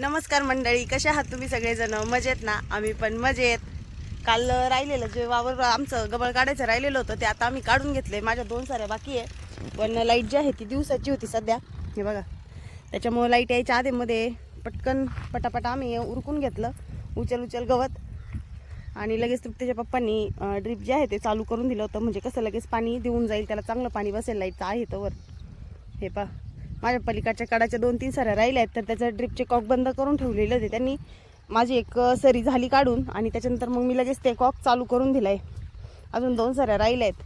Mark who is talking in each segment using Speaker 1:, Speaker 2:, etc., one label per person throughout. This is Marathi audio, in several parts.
Speaker 1: नमस्कार मंडळी कशा आहात तुम्ही सगळेजण? मजेत ना? आम्ही पण मजेत. काल राहिलेलं जे वावर आमचं गबळ काढायचं राहिलेलं होतं ते आता आम्ही काढून घेतलंय. माझ्या दोन साऱ्या बाकी आहे. पण लाइट जी आहे ती दिवसाची होती सध्या. हे बघा. त्याच्यामुळं लाइट यायच्या आधीमध्ये पटकन पटापटा आम्ही उरकून घेतलं. उचल उचल गवत. आणि लगेच तृप्तीच्या पप्पांनी ड्रीप जे आहे ते चालू करून दिलं होतं. म्हणजे कसं लगेच पाणी देऊन जाईल त्याला चांगलं पाणी बसेल लाईटचं आहे तवर. हे पा माझ्या पलीकडच्या काडाच्या दोन तीन सऱ्या राहिल्या आहेत तर त्याचं ड्रिपचे कॉक बंद करून ठेवलेले होते त्यांनी माझी एक सरी झाली काढून आणि त्याच्यानंतर मग मी लगेच ते कॉक चालू करून दिला आहे अजून दोन सऱ्या राहिल्या आहेत.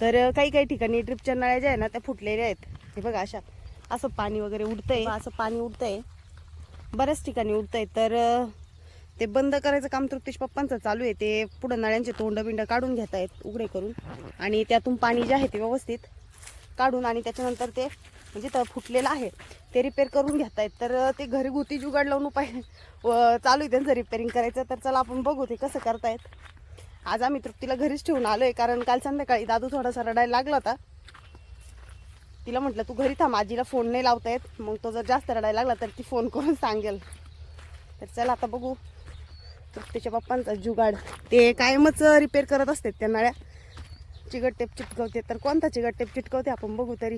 Speaker 1: तर काही काही ठिकाणी ड्रिपच्या नळ्या ज्या आहे ना त्या फुटलेल्या आहेत. हे बघा अशा असं पाणी वगैरे उडतंय. असं पाणी उडतंय. बऱ्याच ठिकाणी उडतंय. तर ते बंद करायचं काम तृप्तीश पप्पांचं चालू आहे. ते पुढं नळ्यांचे तोंड बिंड काढून घेत आहेत उघडे करून. आणि त्यातून पाणी जे आहे ते व्यवस्थित काढून आणि त्याच्यानंतर ते म्हणजे तर फुटलेलं आहे ते रिपेअर करून घेत आहेत तर ते घरगुती जुगाड लावून उपाय व चालू आहे त्यांचं रिपेअरिंग करायचं. तर चला आपण बघू ते कसं करतायत. आज आम्ही तृप्तीला घरीच ठेवून आलो आहे कारण काल संध्याकाळी दादू थोडासा रडायला लागला होता. तिला म्हटलं तू घरी थांब आजीला फोन नाही लावता येत मग तो जर जास्त रडायला लागला तर ती फोन करून सांगेल. तर चला आता बघू. तृप्तीच्या पप्पांचा जुगाड. ते कायमच रिपेअर करत असतात त्या नळ्या. चिकट टेप चिटकवते. तर कोणता चिकट टेप चिटकवते आपण बघू तरी.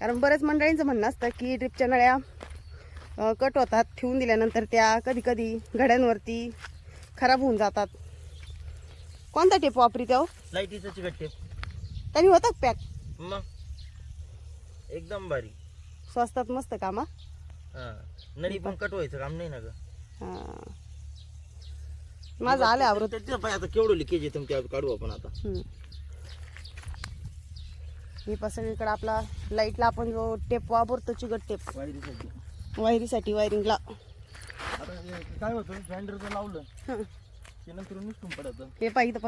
Speaker 1: कारण बऱ्याच मंडळींचं म्हणणं असतं की ड्रिपच्या नळ्या कट होतात ठेवून दिल्यानंतर त्या कधी कधी घड्यांवरती खराब होऊन जातात. कोणता टेप वापरी त्या
Speaker 2: लाईटीचं चिकट टेप
Speaker 1: त्यांनी होतात पॅक
Speaker 2: मग? एकदम भारी.
Speaker 1: स्वस्तात मस्त कामा
Speaker 2: हा? नळी पण कट व्हायचं काम नाही ना ग.
Speaker 1: माझं आलं आवरत.
Speaker 2: त्याच्या पाय आता केवढं लिकेज आहे तुमच्या काढू आपण आता.
Speaker 1: हम्म. हे पण सगळीकडे आपला लाईटला आपण जो टेप वापरतो चिकट टेप
Speaker 2: वायरीसाठी.
Speaker 1: वायरिंगला.
Speaker 2: काय होतं ग्राइंडर जर लावलं. ते नंतर निसटून पडतं.
Speaker 1: हे पाहिजे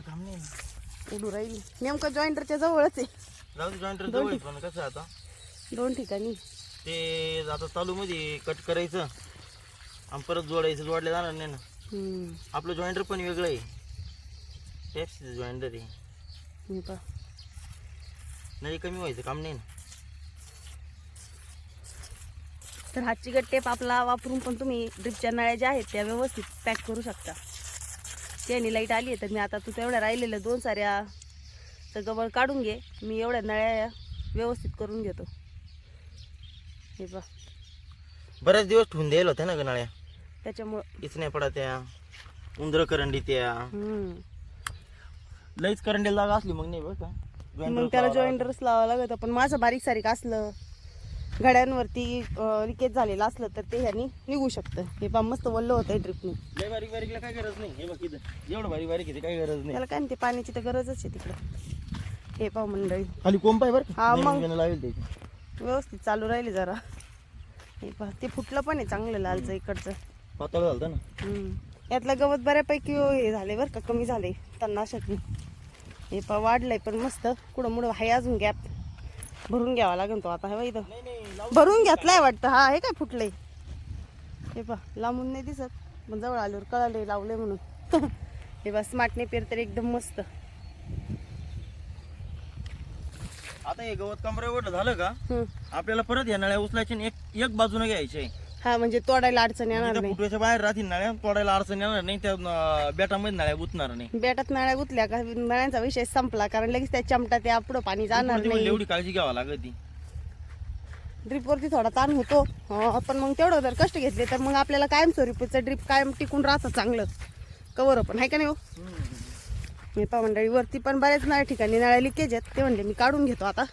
Speaker 2: काम नाही ना.
Speaker 1: उडू राहील. नेमकं जॉईंटरच्या जवळच आहे. दोन
Speaker 2: जवळ पण कसं आता?
Speaker 1: दोन ठिकाणी.
Speaker 2: ते आता चालू मध्ये कट करायचं आणि परत जोडायचं जोडलं जाणार नाही ना. आपलं जॉईंटर पण वेगळं आहे. टॅक्सीचं जॉईंटर आहे.
Speaker 1: हे.
Speaker 2: नळी कमी व्हायचं काम नाही ना.
Speaker 1: तर हा चिकट टेप आपला वापरून पण तुम्ही ड्रिपच्या नळ्या ज्या आहेत त्या व्यवस्थित पॅक करू शकता. त्याने लाइट आली आहे तर मी आता तू तेवढ्या राहिलेल्या दोन साऱ्या तर गबळ काढून घे. मी एवढ्या नळ्या व्यवस्थित करून घेतो. हे पहा
Speaker 2: बऱ्याच दिवस ठेवून द्यायला होत्या ना ग नळ्या.
Speaker 1: त्याच्यामुळं
Speaker 2: इचण्या पडा त्या. उंदर करंडी त्या.
Speaker 1: हम्म.
Speaker 2: लईच करंडीला जागा असली मग नाही बरं का.
Speaker 1: मग त्याला जॉईंटरच लावावं लागत. पण माझं बारीक सारीक असलं घड्यांवरती लिकेज झालेलं असलं तर ते ह्यानी निघू शकतं. हे पा मस्त वल्ल होतं ड्रिपने
Speaker 2: लय बारीक बारीकला काय गरज नाही. हे बघ इथं. एवढं बारीक बारीक काही गरज नाही.
Speaker 1: त्याला काय नाही, ते पाण्याची तर गरजच आहे तिकडं. हे पा मंडळी.
Speaker 2: खाली कोंब आहे बरं.
Speaker 1: हा, मग.
Speaker 2: लावेल त्याची.
Speaker 1: व्यवस्थित चालू राहिले जरा. हे पहा ते फुटलं पण आहे चांगलं लालचं इकडचं.
Speaker 2: पातळ झालं ना.
Speaker 1: यातलं गवत बऱ्यापैकी हे झाले बरं का कमी झाले. तणनाशकने हे पा वाढलंय पण मस्त. कुठं मुडं आहे अजून गॅप भरून घ्यावा लागेल तो आता हे बघ इथं. भरून घेतलाय वाटतं. हा हे काय फुटलंय? हे पा लांबून नाही दिसत. पण जवळ आल्यावर कळाले लावले म्हणून. हे बा स्मार्ट नेपियर तर एकदम मस्त.
Speaker 2: आता हे गवत कमरेवर झालं का. आपल्याला परत या नळ्या उचलायच्या आणि एक एक बाजूने घ्यायचे.
Speaker 1: हा म्हणजे तोडायला अडचण येणार नाही.
Speaker 2: फुटव्याच्या बाहेर राहतील नळ्या? तोडायला अडचण येणार नाही त्या अं, बेटामध्ये नळ्या गुतणार नाही.
Speaker 1: बेटात नळ्या गुतल्या का? नळ्यांचा विषय संपला कारण लगेच त्या चमटा त्या पुढं पाणी जाणार नाही.
Speaker 2: एवढी काळजी घ्यावी लागत ती.
Speaker 1: ड्रीपवरती थोडा ताण होतो. अं, पण मग तेवढं जर कष्ट घेतले तर मग आपल्याला कायम स्वरूपीचं ड्रीप कायम टिकून राहतं चांगलं. कवर पण आहे का नाही हो? मी पा मंडळी वरती पण बऱ्याच नळ्या ठिकाणी नळ्या लिकेज आहेत. ते म्हणले मी काढून घेतो आता.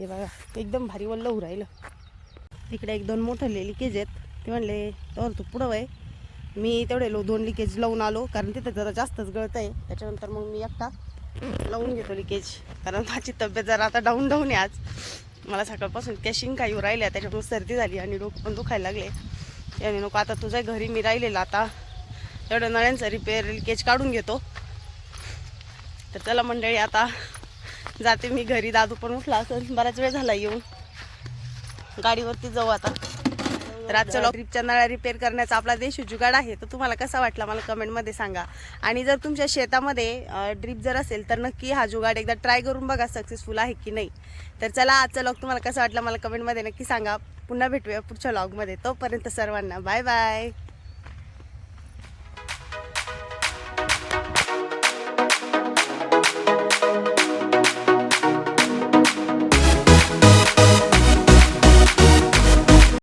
Speaker 1: हे बघा एकदम भारी वल्ल होऊ राहिलं. तिकडे एक दोन मोठं लिकेज आहेत. ते म्हणले तर तू पुढं वय. मी तेवढे लो दोन लिकेज लावून आलो कारण तिथं जरा जास्तच गळत आहे. त्याच्यानंतर मग मी एकटा लावून घेतो लिकेज. कारण माझी तब्येत जरा आता डाऊन डाऊन आहे आज. मला सकाळपासून कॅशिंग काही राहिल्या त्याच्यामुळे सर्दी झाली आणि डोकं पण दुखायला लागले. याने नको आता तुझ्या घरी मी राहिलेला आता तेवढं नळ्यांचा रिपेअर लिकेज काढून घेतो. तर चला मंडळी आता जाते मी घरी दादू पण उठला असेल. बराच वेळ झाला येऊन. गाडीवरती जाऊ आता. लॉक ट्रिपच्या नळ्या रिपेअर करण्याचा आपला देश जुगाड आहे. तर तुम्हाला कसा वाटला मला कमेंटमध्ये सांगा. आणि जर तुमच्या शेतामध्ये ड्रीप जर असेल तर नक्की हा जुगाड एकदा ट्राय करून बघा सक्सेसफुल आहे की नाही. तर चला आजचा लॉग तुम्हाला कसा वाटला मला कमेंटमध्ये नक्की सांगा. पुन्हा भेटूया पुढच्या लॉगमध्ये तोपर्यंत सर्वांना बाय बाय